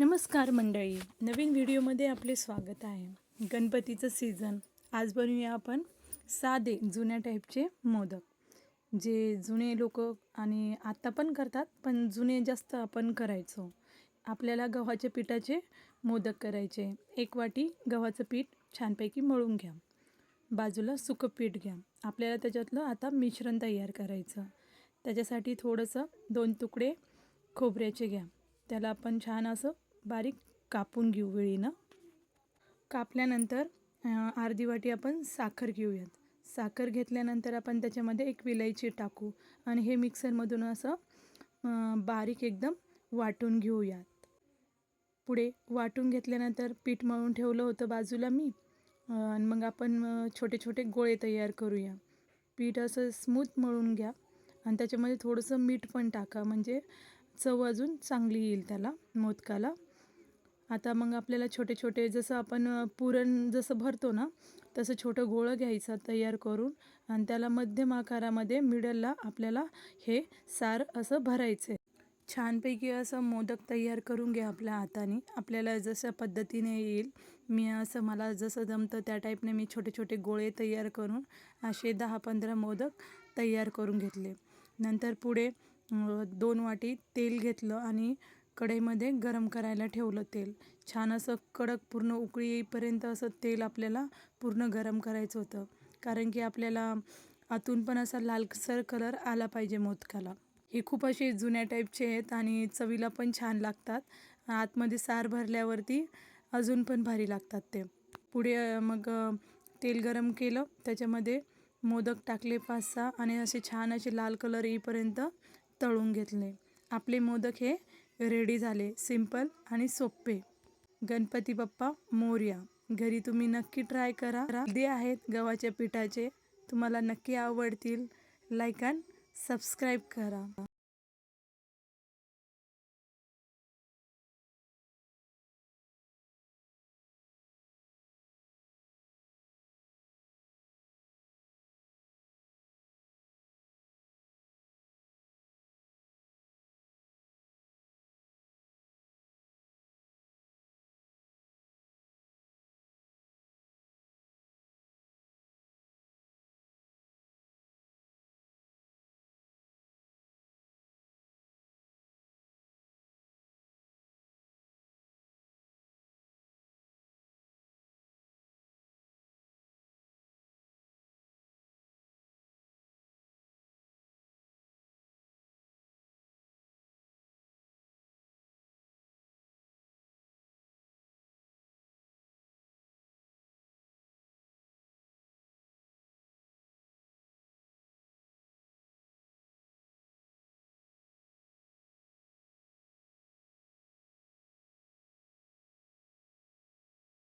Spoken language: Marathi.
नमस्कार मंडळी. नवीन व्हिडिओमध्ये आपले स्वागत आहे. गणपतीचं सीझन आज बनवूया आपण साधे जुन्या टाईपचे मोदक. जे जुने लोक आणि आत्ता पण करतात पण जुने जास्त आपण करायचो. आपल्याला गव्हाच्या पिठाचे मोदक करायचे. एक वाटी गव्हाचं पीठ छानपैकी मळून घ्या. बाजूला सुकं पीठ घ्या. आपल्याला त्याच्यातलं आता मिश्रण तयार करायचं. त्याच्यासाठी थोडंसं दोन तुकडे खोबऱ्याचे घ्या. त्याला आपण छान असं बारीक कापून घेऊ वेळीनं. कापल्यानंतर अर्धी वाटी आपण साखर घेऊयात. साखर घेतल्यानंतर आपण त्याच्यामध्ये एक विलायची टाकू आणि हे मिक्सरमधून असं बारीक एकदम वाटून घेऊयात. पुढे वाटून घेतल्यानंतर पीठ मळून ठेवलं होतं बाजूला मी. आणि मग आपण छोटे छोटे गोळे तयार करूया. पीठ असं स्मूथ मळून घ्या आणि त्याच्यामध्ये थोडंसं मीठ पण टाका. म्हणजे चव अजून चांगली येईल त्याला मोदकाला. आता मग आपल्याला छोटे छोटे जसं आपण पुरण जसं भरतो ना तसं छोटं गोळं घ्यायचं तयार करून आणि त्याला मध्यम आकारामध्ये मिडलला आपल्याला हे सार असं भरायचं आहे छानपैकी असं मोदक तयार करून घ्या आपल्या हाताने. आपल्याला जशा पद्धतीने येईल मी असं मला जसं जमतं त्या टाईपने मी छोटे छोटे गोळे तयार करून असे दहा पंधरा मोदक तयार करून घेतले. नंतर पुढे दोन वाटी तेल घेतलं आणि कढईमध्ये गरम करायला ठेवलं तेल. छान असं कडक पूर्ण उकळी येईपर्यंत असं तेल आपल्याला पूर्ण गरम करायचं होतं. कारण की आपल्याला आतून पण असा लालसर कलर आला पाहिजे मोदकाला. हे खूप असे जुन्या टाईपचे आहेत आणि चवीला पण छान लागतात. आतमध्ये सार भरल्यावरती अजून पण भारी लागतात ते. पुढे मग तेल गरम केलं. त्याच्यामध्ये मोदक टाकले पाच सहा आणि असे छान असे लाल कलर येईपर्यंत तळून घेतले. आपले मोदक हे रेडी झाले सिंपल आणि सोपे. गणपती बाप्पा मोर्या. घरी तुम्ही नक्की ट्राय करा. दे आहेत गव्हाच्या पिठाचे तुम्हाला नक्की आवडतील. लाईक अँड सबस्क्राईब करा.